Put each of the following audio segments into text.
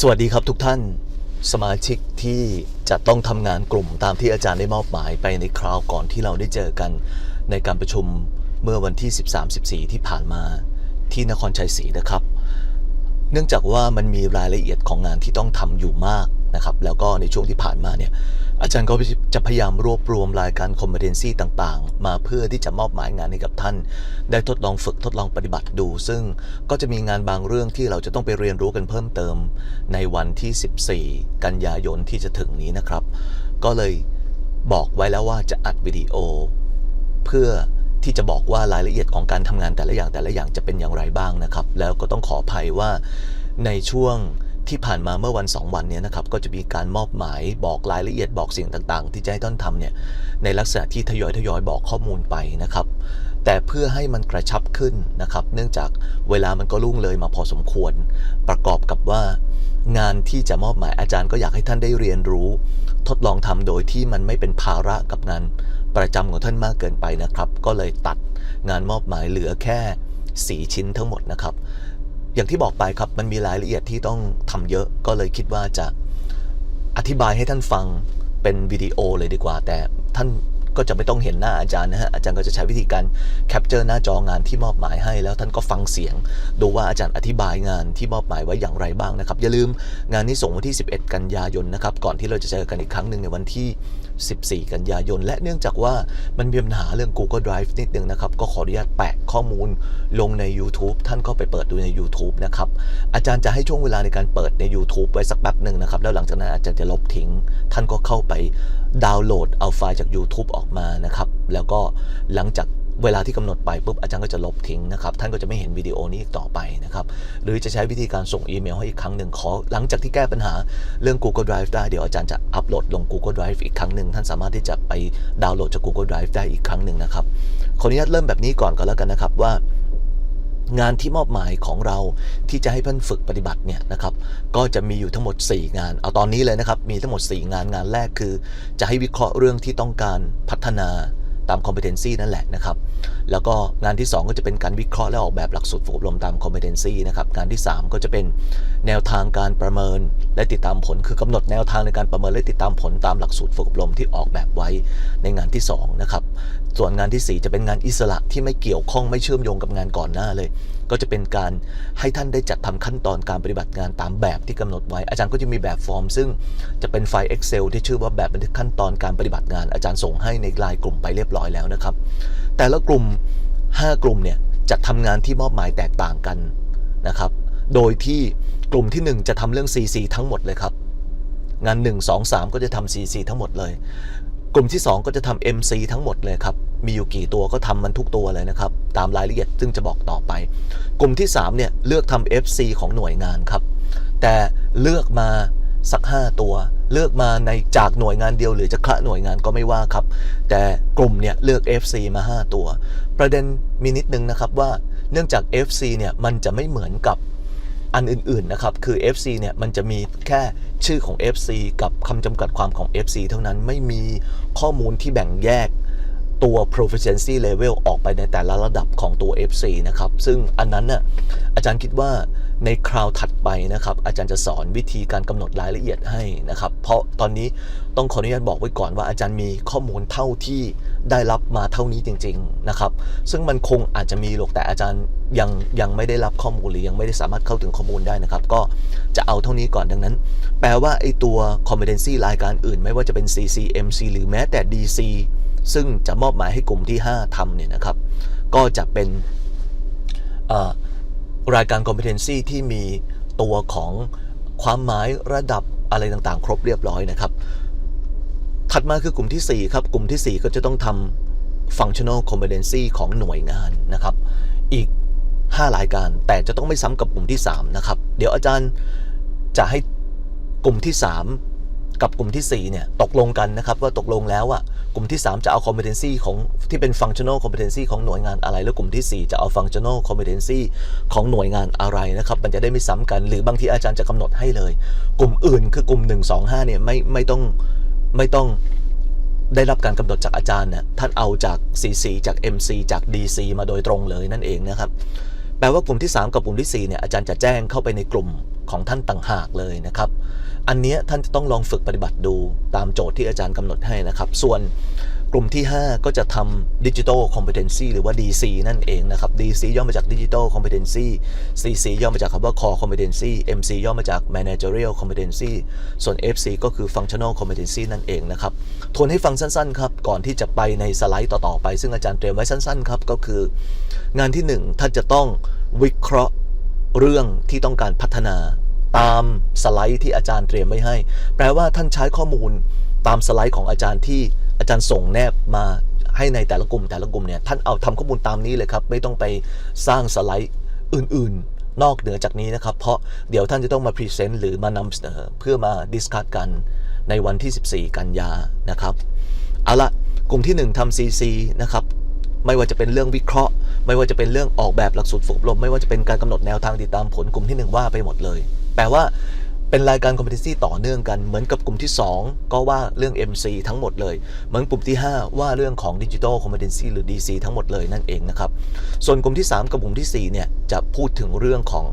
สวัสดีครับทุกท่าน สมาชิกที่จะต้องทำงานกลุ่มตามที่อาจารย์ได้มอบหมายไปในคราวก่อนที่เราได้เจอกัน ในการประชุมเมื่อวันที่ 13-14 ที่ผ่านมาที่นครชัยศรีนะครับ เนื่องจากว่ามันมีรายละเอียดของงานที่ต้องทำอยู่มากนะครับ แล้วก็ในช่วงที่ผ่านมาเนี่ย อาจารย์ก็จะพยายามรวบรวมรายการ competency ต่างๆ มาเพื่อที่จะมอบหมายงานให้กับท่าน ได้ทดลองฝึกทดลองปฏิบัติดู ซึ่งก็จะมีงานบางเรื่องที่เราจะต้องไปเรียนรู้กันเพิ่มเติม ในวันที่ 14 กันยายนที่จะถึงนี้นะครับ ก็เลยบอกไว้แล้วว่าจะอัดวิดีโอ เพื่อที่จะบอกว่ารายละเอียดของการทำงานแต่ละอย่างแต่ละอย่างจะเป็นอย่างไรบ้างนะครับ แล้วก็ต้องขออภัยว่าในช่วง ที่ผ่านมาเมื่อวัน 2 วันนี้นะครับก็จะมีการมอบหมายบอกรายละเอียดบอกสิ่งต่างๆ ที่จะให้ท่านทำเนี่ยในลักษณะที่ทยอยทยอยบอกข้อมูลไปนะครับแต่เพื่อให้มันกระชับขึ้นนะครับ เนื่องจากเวลามันก็ล่งเลยมาพอสมควร ประกอบกับว่างานที่จะมอบหมายอาจารย์ก็อยากให้ท่านได้เรียนรู้ ทดลองทำโดยที่มันไม่เป็นภาระกับงานประจำของท่านมากเกินไปนะครับ ก็เลยตัดงานมอบหมายเหลือแค่ 4 ชิ้นทั้งหมดนะครับ อย่างที่บอกไปครับมันมีรายละเอียดที่ต้องทำเยอะก็เลยคิดว่าจะอธิบายให้ท่านฟังเป็นวิดีโอเลยดีกว่า แต่ท่านก็จะไม่ต้องเห็นหน้าอาจารย์นะฮะอาจารย์ก็จะใช้วิธีการแคปเจอร์หน้าจองานที่มอบหมายให้ แล้วท่านก็ฟังเสียง ดูว่าอาจารย์อธิบายงานที่มอบหมายไว้อย่างไรบ้างนะครับ อย่าลืมงานนี้ส่งวันที่ 11 กันยายนนะครับ ก่อนที่เราจะเจอกันอีกครั้งหนึ่งในวันที่14 กันยายน และเนื่องจากว่ามันมีปัญหาเรื่อง Google Drive นิดนึงนะครับ ก็ขออนุญาตแปะข้อมูลลงใน YouTube ท่านก็ไปเปิดดูใน YouTube นะครับ อาจารย์จะให้ช่วงเวลาในการเปิดใน YouTube ไว้สักแป๊บหนึ่งนะครับ แล้วหลังจากนั้นอาจารย์จะลบทิ้ง ท่านก็เข้าไปดาวน์โหลดเอาไฟล์จาก YouTube ออกมานะครับ แล้วก็หลังจาก เวลาที่กำหนดไปปุ๊บอาจารย์ก็จะลบทิ้งนะครับ ท่านก็จะไม่เห็นวิดีโอนี้อีกต่อไปนะครับ หรือจะใช้วิธีการส่งอีเมลให้อีกครั้งหนึ่งขอ หลังจากที่แก้ปัญหาเรื่อง Google Drive ได้ เดี๋ยวอาจารย์จะอัปโหลดลง Google Drive อีกครั้งหนึ่งท่านสามารถที่จะไปดาวน์โหลดจาก Google Drive ได้อีกครั้งหนึ่งนะครับขออนุญาตเริ่มแบบนี้ก่อนก็แล้วกันนะครับว่างานที่มอบหมายของเราที่จะให้เพื่อนฝึกปฏิบัติเนี่ยนะครับก็จะมีอยู่ทั้งหมด 4 งาน เอาตอนนี้เลยนะครับ มีทั้งหมด 4 งานงานแรกคือ จะให้วิเคราะห์เรื่องที่ต้องการพัฒนา ตาม competency นั่นแหละนะครับแล้วก็งานที่ 2 ก็จะเป็นการวิเคราะห์และออกแบบหลักสูตรฝึกอบรมตาม competency นะครับงานที่ 3 ก็จะเป็นแนวทางการประเมินและติดตามผล คือกำหนดแนวทางในการประเมินและติดตามผลตามหลักสูตรฝึกอบรมที่ออกแบบไว้ในงานที่2นะครับส่วนงานที่ 4 จะเป็นงานอิสระที่ไม่เกี่ยวข้องไม่เชื่อมโยงกับงานก่อนหน้าเลย ก็จะเป็นการให้ท่านได้จัดทำขั้นตอนการปฏิบัติงานตามแบบที่กำหนดไว้ อาจารย์ก็จะมีแบบฟอร์ม ซึ่งจะเป็นไฟล์ Excel ที่ชื่อว่าแบบบันทึกขั้นตอนการปฏิบัติงาน อาจารย์ส่งให้ในไลน์กลุ่มไปเรียบร้อยแล้วนะครับ แต่ละกลุ่ม 5 กลุ่มเนี่ยจะทำงานที่มอบหมายแตกต่างกันนะครับ โดยที่กลุ่มที่ 1 จะทำเรื่อง CC ทั้งหมดเลยครับ งาน 1 2 3 ก็จะทำ CC ทั้งหมดเลย กลุ่มที่ 2 ก็จะทำ MC ทั้งหมดเลยครับ มีอยู่กี่ตัวก็ทำมันทุกตัวเลยนะครับ ตามรายละเอียดซึ่งจะบอกต่อไป กลุ่มที่ 3 เนี่ย เลือกทำ FC ของหน่วยงานครับ แต่เลือกมาสัก 5 ตัว เลือกมาในจากหน่วยงานเดียวหรือจะคละหน่วยงานก็ไม่ว่าครับ แต่กลุ่มเนี่ยเลือก FC มา 5 ตัว ประเด็นมีนิดนึงนะครับว่าเนื่องจาก FC เนี่ยมันจะไม่เหมือนกับอันอื่นๆนะครับ คือ FC เนี่ยมันจะมีแค่ชื่อของ FC กับคำจำกัดความของ FC เท่านั้นไม่มีข้อมูลที่แบ่งแยก ตัว proficiency level ออกไปในแต่ละระดับของตัว FC นะครับ ซึ่งอันนั้นน่ะอาจารย์คิดว่าในคราวถัดไปนะครับ อาจารย์จะสอนวิธีการกำหนดรายละเอียดให้นะครับ เพราะตอนนี้ต้องขออนุญาตบอกไว้ก่อนว่าอาจารย์มีข้อมูลเท่าที่ ได้รับมาเท่านี้จริง ๆนะครับ ซึ่งมันคงอาจจะมีหรอกแต่อาจารย์ยังยังไม่ได้รับข้อมูลหรือยังไม่ได้สามารถเข้าถึงข้อมูลได้นะครับ ก็จะเอาเท่านี้ก่อนดังนั้น แปลว่าไอ้ตัว competency รายการอื่น ไม่ว่าจะเป็น CC MC หรือแม้แต่ DC ซึ่งจะมอบหมายให้กลุ่มที่ 5ทำเนี่ยนะครับ ก็จะเป็นรายการ competency ที่มีตัวของความหมายระดับอะไรต่างๆ ครบเรียบร้อยนะครับ ถัดมาคือกลุ่มที่ 4 ครับ กลุ่มที่ 4 ก็จะต้องทำ functional competency ของหน่วยงานนะครับ อีก 5 รายการ แต่จะต้องไม่ซ้ำกับกลุ่มที่ 3 นะครับ เดี๋ยวอาจารย์จะให้กลุ่มที่ 3 กับกลุ่มที่ 4 เนี่ย ตกลงกันนะครับ ว่าตกลงแล้วอะกลุ่มที่ 3 จะเอา competency ของที่เป็น functional competency ของหน่วยงานอะไร แล้วกลุ่มที่ 4 จะเอา functional competency ของหน่วยงานอะไรนะครับ มันจะได้ไม่ซ้ำกัน หรือบางทีอาจารย์จะกำหนดให้เลย กลุ่มอื่นคือกลุ่ม 1 2 5เนี่ยไม่ไม่ต้อง ไม่ต้องได้รับการกำหนดจากอาจารย์นะท่านเอาจาก CC จาก MC จาก DC มาโดยตรงเลยนั่นเองนะครับ แปลว่ากลุ่มที่ 3 กับกลุ่มที่ 4 เนี่ยอาจารย์จะแจ้งเข้าไปในกลุ่มของท่านต่างหากเลยนะครับ อันนี้ท่านจะต้องลองฝึกปฏิบัติดูตามโจทย์ที่อาจารย์กำหนดให้นะครับ ส่วน กลุ่มที่ 5 ก็จะทำ Digital Competency หรือว่า DC นั่นเองนะครับ DC ย่อมาจาก Digital Competency CC ย่อมาจากคำว่า Core Competency MC ย่อมาจาก Managerial Competency ส่วน FC ก็คือ Functional Competency นั่นเองนะครับ ทวนให้ฟังสั้นๆครับ ก่อนที่จะไปในสไลด์ต่อๆไป ซึ่งอาจารย์เตรียมไว้สั้นๆครับ ก็คืองานที่ 1 ท่านจะต้องวิเคราะห์เรื่องที่ต้องการพัฒนาตามสไลด์ที่อาจารย์เตรียมไว้ให้ แปลว่าท่านใช้ข้อมูลตามสไลด์ของอาจารย์ที่ อาจารย์ส่งแนบมาให้ในแต่ละกลุ่มแต่ละกลุ่มเนี่ยท่านเอาทำข้อมูลตามนี้เลยครับ ไม่ต้องไปสร้างสไลด์อื่นๆ นอกเหนือจากนี้นะครับ เพราะเดี๋ยวท่านจะต้องมาพรีเซนต์หรือมานำเสนอเพื่อมาดิสคัสกันในวันที่ 14 กันยานะครับเอาละกลุ่มที่ 1ทำ CC นะครับไม่ว่าจะเป็นเรื่องวิเคราะห์ ไม่ว่าจะเป็นเรื่องออกแบบหลักสูตรฝึกอบรม ไม่ว่าจะเป็นการกำหนดแนวทางติดตามผลกลุ่มที่ 1 ว่าไปหมดเลย แปลว่า เป็นรายการ competency ต่อเนื่องกัน เหมือนกับกลุ่มที่ 2 ก็ว่าเรื่อง MC ทั้งหมดเลย เหมือนกลุ่มที่ 5 ว่าเรื่องของ digital competency หรือ DC ทั้งหมดเลยนั่นเองนะครับ ส่วนกลุ่มที่ 3 กับกลุ่มที่ 4 เนี่ย จะพูดถึงเรื่องของ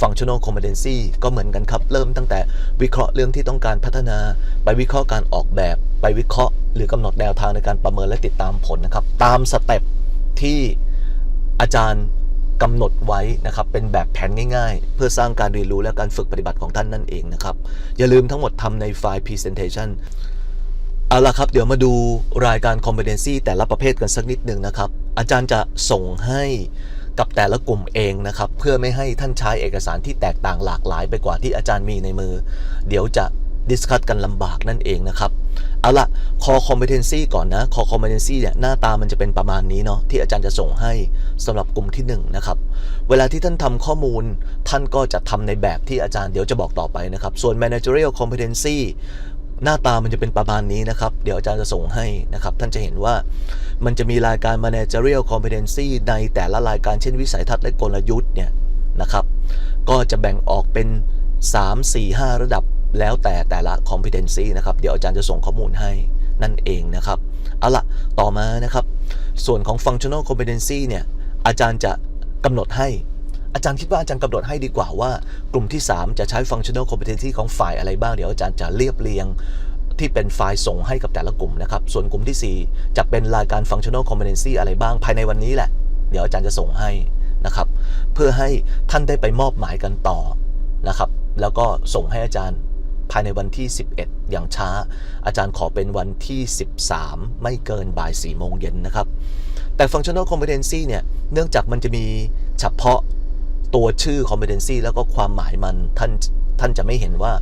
functional competency ก็เหมือนกันครับ เริ่มตั้งแต่วิเคราะห์เรื่องที่ต้องการพัฒนา ไปวิเคราะห์การออกแบบ ไปวิเคราะห์ หรือกำหนดแนวทางในการประเมินและติดตามผลนะครับ ตามสเต็ปที่อาจารย์ กำหนดไว้นะครับเป็นแบบแผนง่ายๆ เพื่อสร้างการเรียนรู้และการฝึกปฏิบัติของท่านนั่นเองนะครับ อย่าลืมทั้งหมดทำในไฟล์ presentation เอาละครับ เดี๋ยวมาดูรายการ competency แต่ละประเภทกันสักนิดหนึ่งนะครับ อาจารย์จะส่งให้กับแต่ละกลุ่มเองนะครับ เพื่อไม่ให้ท่านใช้เอกสารที่แตกต่างหลากหลายไปกว่าที่อาจารย์มีในมือ เดี๋ยวจะดิสคัตกันลำบากนั่นเองนะครับ เอาละ core competency ก่อนนะ core competency เนี่ยหน้าตามันจะเป็นประมาณนี้เนาะที่อาจารย์จะส่งให้สำหรับกลุ่มที่1นนะครับเวลาที่ท่านทำข้อมูล ท่านก็จะทำในแบบที่อาจารย์เดี๋ยวจะบอกต่อไปนะครับ ส่วน managerial competency หน้าตามันจะเป็นประมาณนี้นะครับ เดี๋ยวอาจารย์จะส่งให้นะครับ ท่านจะเห็นว่ามันจะมีรายการ managerial competency ในแต่ละรายการเช่นวิสัยทัศน์และกลยุทธ์เนี่ยนะครับ ก็จะแบ่งออกเป็น 3 4 5 ระดับ แล้วแต่แต่ละ competency นะครับ เดี๋ยวอาจารย์จะส่งข้อมูลให้นั่นเองนะครับ เอาละต่อมานะครับ ส่วนของ functional competency เนี่ย อาจารย์จะกำหนดให้ อาจารย์คิดว่าอาจารย์กำหนดให้ดีกว่าว่ากลุ่มที่ 3 จะใช้ functional competency ของฝ่ายอะไรบ้าง เดี๋ยวอาจารย์จะเรียบเรียงที่เป็นไฟล์ส่งให้กับแต่ละกลุ่มนะครับ ส่วนกลุ่มที่ 4 จะเป็นรายการ functional competency อะไรบ้างภายในวันนี้แหละ เดี๋ยวอาจารย์จะส่งให้นะครับ เพื่อให้ท่านได้ไปมอบหมายกันต่อนะครับ แล้วก็ส่งให้อาจารย์ ภายในวันที่ 11 อย่างช้า อาจารย์ขอเป็นวันที่ 13 ไม่เกินบ่าย4โมงเย็นนะครับ แต่ functional competency เนี่ย เนื่องจากมันจะมีเฉพาะตัวชื่อ competency แล้วก็ความหมายมันท่านท่านจะไม่เห็นว่า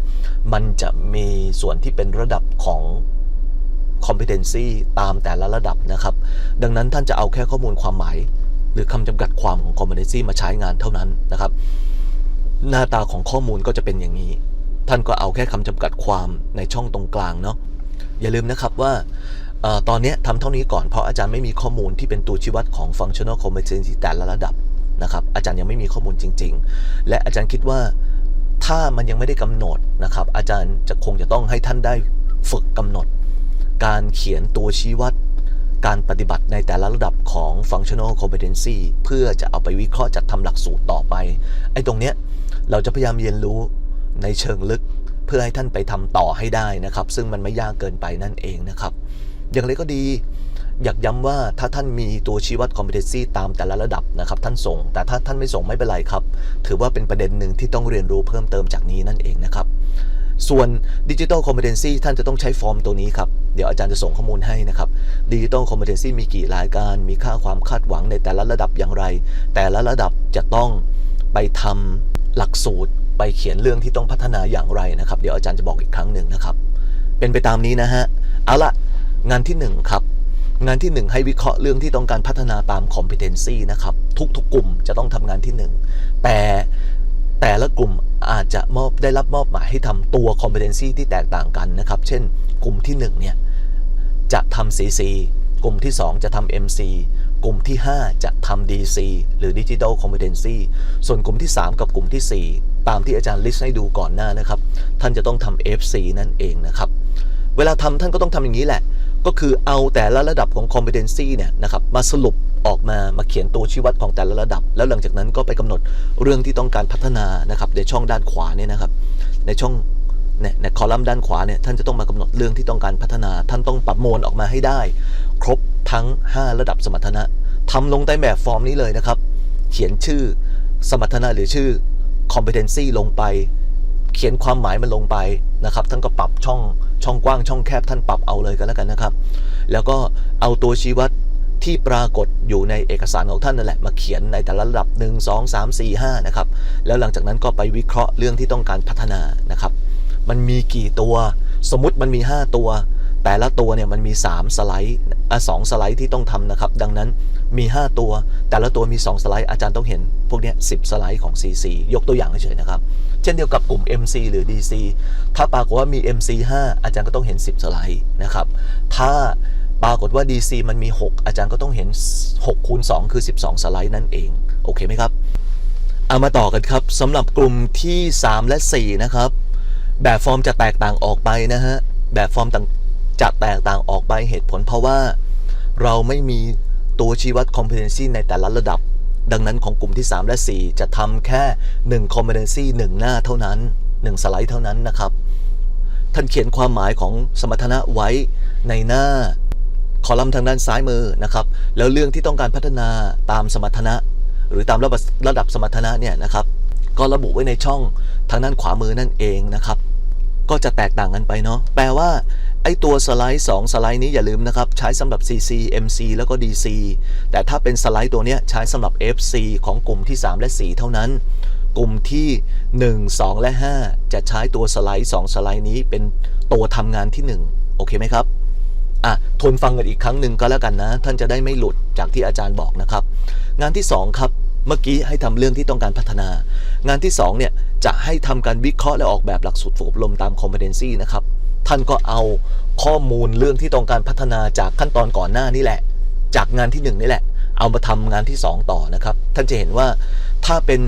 มันจะมีส่วนที่เป็นระดับของ competency ตามแต่ละระดับนะครับ ดังนั้นท่านจะเอาแค่ข้อมูลความหมาย หรือคำจำกัดความของ competency มาใช้งานเท่านั้นนะครับ หน้าตาของข้อมูลก็จะเป็นอย่างนี้ ท่านก็เอาแค่คำจำกัดความในช่องตรงกลางเนาะอย่าลืมนะครับว่าออตอนนี้ทำเท่านี้ก่อนเพราะอาจารย์ไม่มีข้อมูลที่เป็นตัวชี้วัดของ functional competency แต่ละระดับนะครับอาจารย์ยังไม่มีข้อมูลจริง ๆ และอาจารย์คิดว่าถ้ามันยังไม่ได้กำหนดนะครับอาจารย์จะคงจะต้องให้ท่านได้ฝึกกำหนด การเขียนตัวชี้วัด การปฏิบัติในแต่ละระดับของ functional competency เพื่อจะเอาไปวิเคราะห์จัดทำหลักสูตรต่อไปไอ้ตรงเนี้ยเราจะพยายามเรียนรู้ ในเชิงลึกเพื่อให้ท่านไปทำต่อให้ได้นะครับ ซึ่งมันไม่ยากเกินไปนั่นเองนะครับ อย่างไรก็ดี อยากย้ำว่าถ้าท่านมีตัวชี้วัด competency ตามแต่ละระดับนะครับ ท่านส่ง แต่ถ้าท่านไม่ส่งไม่เป็นไรครับ ถือว่าเป็นประเด็นหนึ่งที่ต้องเรียนรู้เพิ่มเติมจากนี้นั่นเองนะครับส่วน Digital Competency ท่านจะต้องใช้ฟอร์มตัวนี้ครับ เดี๋ยวอาจารย์จะส่งข้อมูลให้นะครับ Digital Competency มีกี่รายการ มีค่าความคาดหวังในแต่ละระดับอย่างไร แต่ละระดับจะต้องไปทำหลักสูตร ไปเขียนเรื่องที่ต้องพัฒนาอย่างไรนะครับ เดี๋ยวอาจารย์จะบอกอีกครั้งหนึ่งนะครับ เป็นไปตามนี้นะฮะเอาละงานที่1ครับงานที่ 1 ให้วิเคราะห์เรื่องที่ต้องการพัฒนาตาม competency นะครับ ทุกๆกลุ่มจะต้องทำงานที่ 1 แต่แต่ละกลุ่มอาจจะมอบได้รับมอบหมายให้ทำตัว competency ที่แตกต่างกันนะครับ เช่น กลุ่มที่1เนี่ยจะทำ CC กลุ่มที่ 2 จะทำ MC กลุ่มที่ 5 จะทำ DC หรือ Digital Competency ส่วนกลุ่มที่ 3 กับกลุ่มที่ 4 ตามที่อาจารย์ลิสต์ให้ดูก่อนหน้านะครับ ท่านจะต้องทำ FC นั่นเองนะครับ เวลาทำท่านก็ต้องทำอย่างนี้แหละ ก็คือเอาแต่ละระดับของ competency เนี่ยนะครับมาสรุปออกมามาเขียนตัวชี้วัดของแต่ละระดับ แล้วหลังจากนั้นก็ไปกำหนดเรื่องที่ต้องการพัฒนานะครับในช่องด้านขวาเนี่ยนะครับ ในช่องเนี่ยในคอลัมน์ด้านขวาเนี่ยท่านจะต้องมากำหนดเรื่องที่ต้องการพัฒนา ท่านต้องประมวลออกมาให้ได้ ครบทั้ง 5 ระดับสมรรถนะทำลงในแบบฟอร์มนี้เลยนะครับ เขียนชื่อสมรรถนะหรือชื่อ competency ลงไป เขียนความหมายมันลงไปนะครับท่านก็ปรับช่องช่องกว้างช่องแคบท่านปรับเอาเลยกันแล้วกันนะครับ แล้วก็เอาตัวชี้วัดที่ปรากฏอยู่ในเอกสารของท่านนั่นแหละมาเขียนในแต่ละระดับ 1 2 3 4 5นะครับแล้วหลังจากนั้นก็ไปวิเคราะห์เรื่องที่ต้องการพัฒนานะครับ มันมีกี่ตัวสมมติมันมี 5 ตัว แต่ละตัวเนี่ยมันมี 3 สไลด์อะสองสไลด์ที่ต้องทำนะครับ ดังนั้น มี 5 ตัว แต่ละตัวมี 2 สไลด์อาจารย์ต้องเห็น พวกนี้ย10สไลด์ของ CC ยกตัวอย่างเฉยๆนะครับ เช่นเดียวกับกลุ่ม MC หรือ DC ถ้าปรากฏว่ามี MC 5 อาจารย์ก็ต้องเห็น 10 สไลด์นะครับ ถ้าปรากฏว่า DC มันมี 6 อาจารย์ก็ต้องเห็น6คูณ2คือ 12 สไลด์นั่นเอง โอเคไหมครับเอามาต่อกันครับสำหรับกลุ่มที่ 3 และ 4 นะครับ แบบฟอร์มจะแตกต่างออกไปนะฮะแบบฟอร์มต่างจะแตกต่างออกไปเหตุผลเพราะว่าเราไม่มี ตัวชี้วัด competency ในแต่ละระดับ ดังนั้นของกลุ่มที่ 3 และ 4 จะทำแค่ 1 competency 1 หน้าเท่านั้น 1 สไลด์เท่านั้นนะครับ ท่านเขียนความหมายของสมรรถนะไว้ในหน้าคอลัมน์ทางด้านซ้ายมือนะครับ แล้วเรื่องที่ต้องการพัฒนาตามสมรรถนะ หรือตามระดับระดับสมรรถนะเนี่ยนะครับ ก็ระบุไว้ในช่องทางด้านขวามือนั่นเองนะครับ ก็จะแตกต่างกันไปเนาะ แปลว่า ไอตัวสไลด์2สไลด์นี้อย่าลืมนะครับ ใช้สำหรับ CC MC แล้วก็ DC แต่ถ้าเป็นสไลด์ตัวนี้ใช้สำหรับ FC ของกลุ่มที่ 3 และ 4 เท่านั้น กลุ่มที่ 1 2 และ 5 จะใช้ตัวสไลด์ 2 สไลด์นี้เป็นตัวทำงานที่ 1 โอเคไหมครับอะทวนฟังกันอีกครั้งหนึ่งก็แล้วกันนะ ท่านจะได้ไม่หลุดจากที่อาจารย์บอกนะครับ งานที่ 2 ครับเมื่อกี้ให้ทำเรื่องที่ต้องการพัฒนา งานที่2เนี่ยจะให้ทำการวิเคราะห์และออกแบบหลักสูตรฝึกอบรมตาม competency นะครับ ท่านก็เอาข้อมูลเรื่องที่ต้องการพัฒนาจากขั้นตอนก่อนหน้านี่แหละ จากงานที่ 1 นี่แหละ เอามาทำงานที่ 2 ต่อนะครับ ท่านจะเห็นว่าถ้าเป็น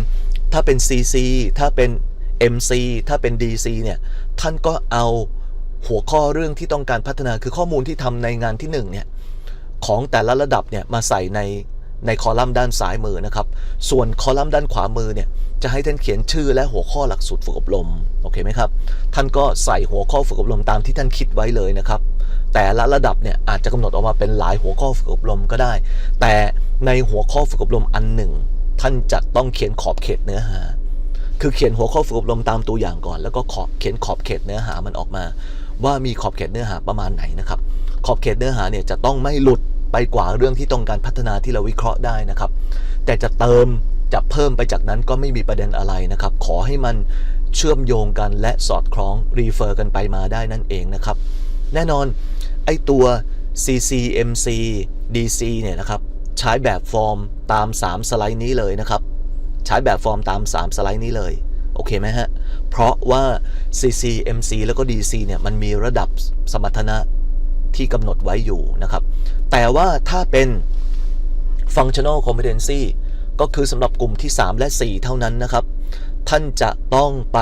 ถ้าเป็น CC ถ้าเป็น MC ถ้าเป็น DC เนี่ยท่านก็เอาหัวข้อเรื่องที่ต้องการพัฒนาคือข้อมูลที่ทำในงานที่1เนี่ยของแต่ละระดับเนี่ยมาใส่ใน ในคอลัมน์ด้านซ้ายมือนะครับ ส่วนคอลัมน์ด้านขวามือเนี่ยจะให้ท่านเขียนชื่อและหัวข้อหลักสูตรฝึกอบรม โอเคไหมครับ ท่านก็ใส่หัวข้อฝึกอบรมตามที่ท่านคิดไว้เลยนะครับ แต่ละระดับเนี่ยอาจจะกำหนดออกมาเป็นหลายหัวข้อฝึกอบรมก็ได้ แต่ในหัวข้อฝึกอบรมอันหนึ่ง ท่านจะต้องเขียนขอบเขตเนื้อหา คือเขียนหัวข้อฝึกอบรมตามตัวอย่างก่อน แล้วก็ขอบเขียนขอบเขตเนื้อหามันออกมา ว่ามีขอบเขตเนื้อหาประมาณไหนนะครับ ขอบเขตเนื้อหาเนี่ยจะต้องไม่หลุด ไปกว่าเรื่องที่ต้องการพัฒนาที่เราวิเคราะห์ได้นะครับ แต่จะเติมจะเพิ่มไปจากนั้นก็ไม่มีประเด็นอะไรนะครับ ขอให้มันเชื่อมโยงกันและสอดคล้องรีเฟอร์กันไปมาได้นั่นเองนะครับ แน่นอนไอตัว CCMC DC เนี่ยนะครับ ใช้แบบฟอร์มตาม 3 สไลด์นี้เลยนะครับ ใช้แบบฟอร์มตาม 3 สไลด์นี้เลยโอเคไหมฮะ เพราะว่า CC MC แล้วก็ DC เนี่ยมันมีระดับสมรรถนะที่กำหนดไว้อยู่นะครับ แต่ว่าถ้าเป็น functional competency ก็คือสำหรับกลุ่มที่ 3 และ 4 เท่านั้นนะครับ ท่านจะต้องไป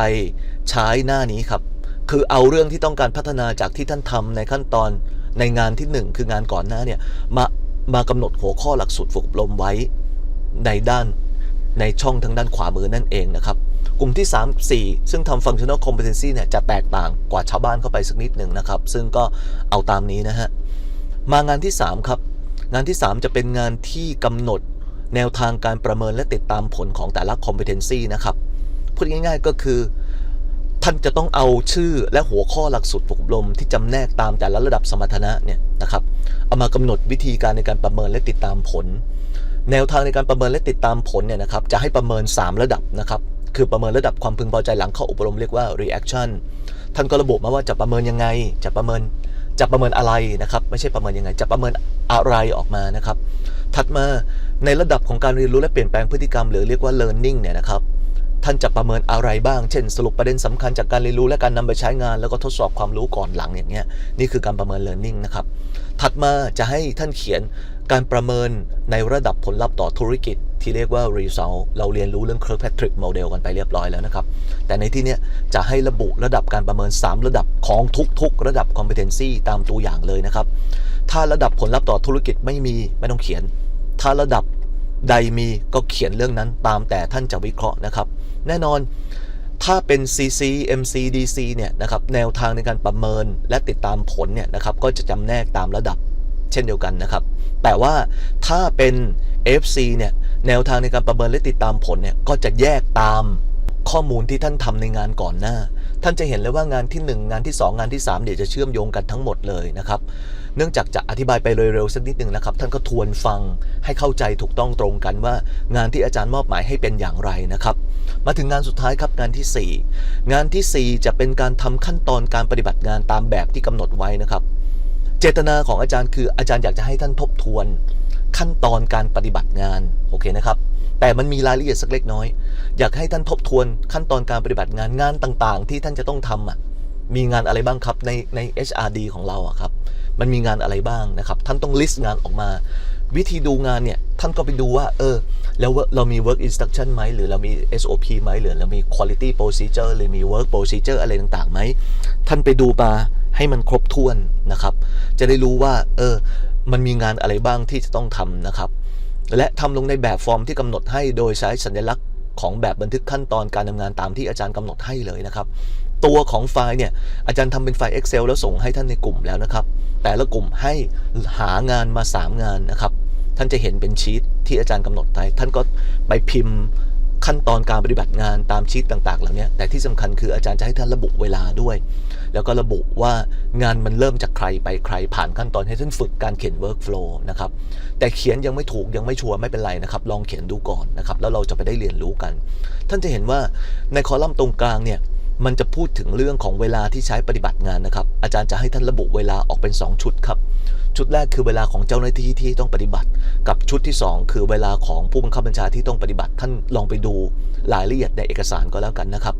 ใช้หน้านี้ครับ คือเอาเรื่องที่ต้องการพัฒนาจากที่ท่านทำในขั้นตอนในงานที่ 1 คืองานก่อนหน้าเนี่ย มามากำหนดหัวข้อหลักสูตรฝึกอบรมไว้ในด้านในช่องทางด้านขวามือนั่นเองนะครับ กลุ่มที่ 3 4 ซึ่งทำ functional competency เนี่ยจะแตกต่างกว่าชาวบ้านเข้าไปสักนิดหนึ่งนะครับ ซึ่งก็เอาตามนี้นะฮะ มางานที่ 3 ครับ งานที่ 3 จะเป็นงานที่กำหนดแนวทางการประเมินและติดตามผลของแต่ละ competency นะครับ พูดง่ายๆก็คือ ท่านจะต้องเอาชื่อและหัวข้อหลักสูตรฝึกอบรมที่จำแนกตามแต่ละระดับสมรรถนะเนี่ยนะครับ เอามากำหนดวิธีการในการประเมินและติดตามผล แนวทางในการประเมินและติดตามผลเนี่ยนะครับ จะให้ประเมิน 3 ระดับนะครับ คือประเมินระดับความพึงพอใจหลังเข้าอบรมเรียกว่า reaction ท่านก็ระบุมาว่าจะประเมินยังไง จะประเมิน จะประเมินอะไรนะครับ ไม่ใช่ประเมินยังไง จะประเมินอะไรออกมานะครับ ถัดมาในระดับของการเรียนรู้และเปลี่ยนแปลงพฤติกรรม หรือเรียกว่า learning เนี่ยนะครับท่านจะประเมินอะไรบ้าง เช่น สรุปประเด็นสำคัญจากการเรียนรู้และการนำไปใช้งาน แล้วก็ทดสอบความรู้ก่อนหลังอย่างเงี้ย นี่คือการประเมิน learning นะครับ ถัดมาจะให้ท่านเขียน การประเมินในระดับผลลัพธ์ต่อธุรกิจที่เรียกว่า result เราเรียนรู้เรื่อง Kirkpatrick model กันไปเรียบร้อยแล้วนะครับ แต่ในที่นี้จะให้ระบุระดับการประเมิน 3 ระดับของทุกๆ ระดับ competency ตามตัวอย่างเลยนะครับ ถ้าระดับผลลัพธ์ต่อธุรกิจไม่มีไม่ต้องเขียน ถ้าระดับใดมีก็เขียนเรื่องนั้นตามแต่ท่านจะวิเคราะห์นะครับ แน่นอนถ้าเป็น CC MC DC เนี่ยนะครับแนวทางในการประเมินและติดตามผลเนี่ยนะครับก็จะจำแนกตามระดับ เช่นเดียวกันนะครับ แต่ว่าถ้าเป็น FC เนี่ยแนวทางในการประเมินและติดตามผลเนี่ยก็จะแยกตามข้อมูลที่ท่านทำในงานก่อนหน้า ท่านจะเห็นเลยว่างานที่ 1 งานที่ 2 งานที่ 3 เดี๋ยวจะเชื่อมโยงกันทั้งหมดเลยนะครับ เนื่องจากจะอธิบายไปเร็วๆสักนิดหนึ่งนะครับ ท่านก็ทวนฟังให้เข้าใจถูกต้องตรงกันว่า งานที่อาจารย์มอบหมายให้เป็นอย่างไรนะครับ มาถึงงานสุดท้ายครับงานที่ 4 งานทีสี่4 จะเป็นการทำขั้นตอนการปฏิบัติงานตามแบบที่กำหนดไว้นะครับ เจตนาของอาจารย์คืออาจารย์อยากจะให้ท่านทบทวนขั้นตอนการปฏิบัติงานโอเคนะครับ แต่มันมีรายละเอียดสักเล็กน้อย อยากให้ท่านทบทวนขั้นตอนการปฏิบัติงานงานต่างๆ ที่ท่านจะต้องทำอะมีงานอะไรบ้างครับในใน HRD ของเราอะครับ มันมีงานอะไรบ้างนะครับ ท่านต้อง list งานออกมา วิธีดูงานเนี่ย ท่านก็ไปดูว่า เออ แล้วเรามี work instruction ไหม หรือเรามี SOP ไหม หรือเรามี quality procedure หรือมี work procedure อะไรต่างๆไหม ท่านไปดูมา ให้มันครบถ้วนนะครับ จะได้รู้ว่าเออมันมีงานอะไรบ้างที่จะต้องทำนะครับ และทำลงในแบบฟอร์มที่กำหนดให้โดยใช้สัญลักษณ์ของแบบบันทึกขั้นตอนการทำงานตามที่อาจารย์กำหนดให้เลยนะครับ ตัวของไฟล์เนี่ยอาจารย์ทำเป็นไฟล์ Excel แล้วส่งให้ท่านในกลุ่มแล้วนะครับ แต่ละกลุ่มให้หางานมา 3 งานนะครับ ท่านจะเห็นเป็นชีตที่อาจารย์กำหนดไว้ท่านก็ไปพิมพ์ขั้นตอนการปฏิบัติงานตามชีตต่างๆ เหล่านี้แต่ที่สำคัญคืออาจารย์จะให้ท่านระบุเวลาด้วย แล้วก็ระบุว่างานมันเริ่มจากใครไปใครผ่านขั้นตอนให้ท่านฝึกการเขียน workflow นะครับแต่เขียนยังไม่ถูกยังไม่ชัวร์ไม่เป็นไรนะครับ ลองเขียนดูก่อนนะครับ แล้วเราจะไปได้เรียนรู้กัน ท่านจะเห็นว่าในคอลัมน์ตรงกลางเนี่ยมันจะพูดถึงเรื่องของเวลาที่ใช้ปฏิบัติงานนะครับ อาจารย์จะให้ท่านระบุเวลาออกเป็น 2 ชุดครับ ชุดแรกคือเวลาของเจ้าหน้าที่ที่ต้องปฏิบัติ กับชุดที่ 2 คือเวลาของผู้บังคับบัญชาที่ต้องปฏิบัติ ท่านลองไปดูรายละเอียดในเอกสารก็แล้วกันนะครับ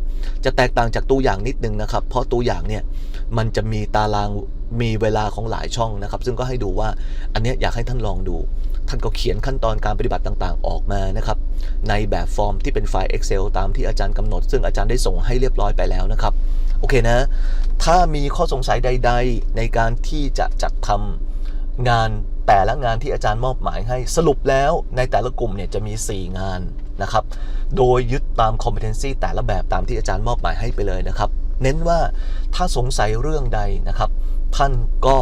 จะแตกต่างจากตัวอย่างนิดนึงนะครับ เพราะตัวอย่างเนี่ยมันจะมีตารางมีเวลาของหลายช่องนะครับ ซึ่งก็ให้ดูว่าอันเนี้ยอยากให้ท่านลองดู ท่านก็เขียนขั้นตอนการปฏิบัติต่างๆ ออกมานะครับ ในแบบฟอร์มที่เป็นไฟล์ Excel ตามที่อาจารย์กำหนด ซึ่งอาจารย์ได้ส่งให้เรียบร้อยไปแล้วนะครับ โอเคนะ ถ้ามีข้อสงสัยใด ๆ ในการที่จะจัดทำงานแต่ละงานที่อาจารย์มอบหมายให้สรุปแล้วในแต่ละกลุ่มเนี่ยจะมี 4 งาน นะครับ โดยยึดตาม competency แต่ละแบบตามที่อาจารย์มอบหมายให้ไปเลยนะครับ เน้นว่าถ้าสงสัยเรื่องใดนะครับ ท่านก็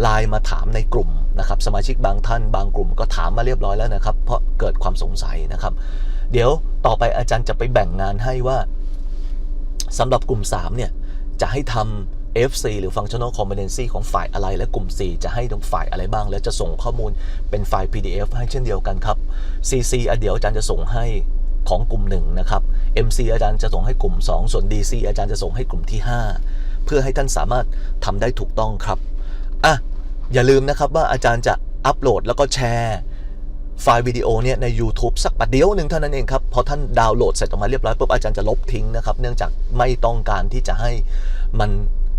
ไลน์มาถามในกลุ่มนะครับ สมาชิกบางท่านบางกลุ่มก็ถามมาเรียบร้อยแล้วนะครับ เพราะเกิดความสงสัยนะครับ เดี๋ยวต่อไปอาจารย์จะไปแบ่งงานให้ว่าสำหรับกลุ่ม3เนี่ยจะให้ทำ FC หรือ Functional Competency ของฝ่ายอะไร และกลุ่ม4จะให้ตรงฝ่ายอะไรบ้าง แล้วจะส่งข้อมูลเป็นไฟล์ PDF ให้เช่นเดียวกันครับ CC อเดี๋ยวอาจารย์จะส่งให้ของกลุ่ม1นะครับ MC อาจารย์จะส่งให้กลุ่ม 2 ส่วน DC อาจารย์จะส่งให้กลุ่มที่ 5 เพื่อให้ท่านสามารถทำได้ถูกต้องครับอะอย่าลืมนะครับว่าอาจารย์จะอัปโหลดแล้วก็แชร์ไฟล์วิดีโอเนี่ยใน YouTube สักประเดี๋ยวหนึ่งเท่านั้นเองครับพอท่านดาวน์โหลดเสร็จออกมาเรียบร้อยปุ๊บอาจารย์จะลบทิ้งนะครับ เนื่องจากไม่ต้องการที่จะให้มัน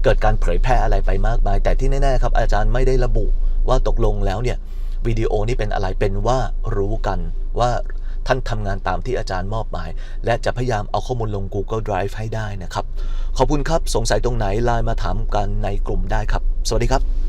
เกิดการเผยแพร่อะไรไปมากมาย แต่ที่แน่ๆครับ อาจารย์ไม่ได้ระบุว่าตกลงแล้วเนี่ยวิดีโอนี้เป็นอะไรเป็นว่ารู้กันว่าท่านทำงานตามที่อาจารย์มอบหมาย และจะพยายามเอาข้อมูลลง Google Drive ให้ได้นะครับ ขอบคุณครับ สงสัยตรงไหนไลน์มาถามกันในกลุ่มได้ครับ สวัสดีครับ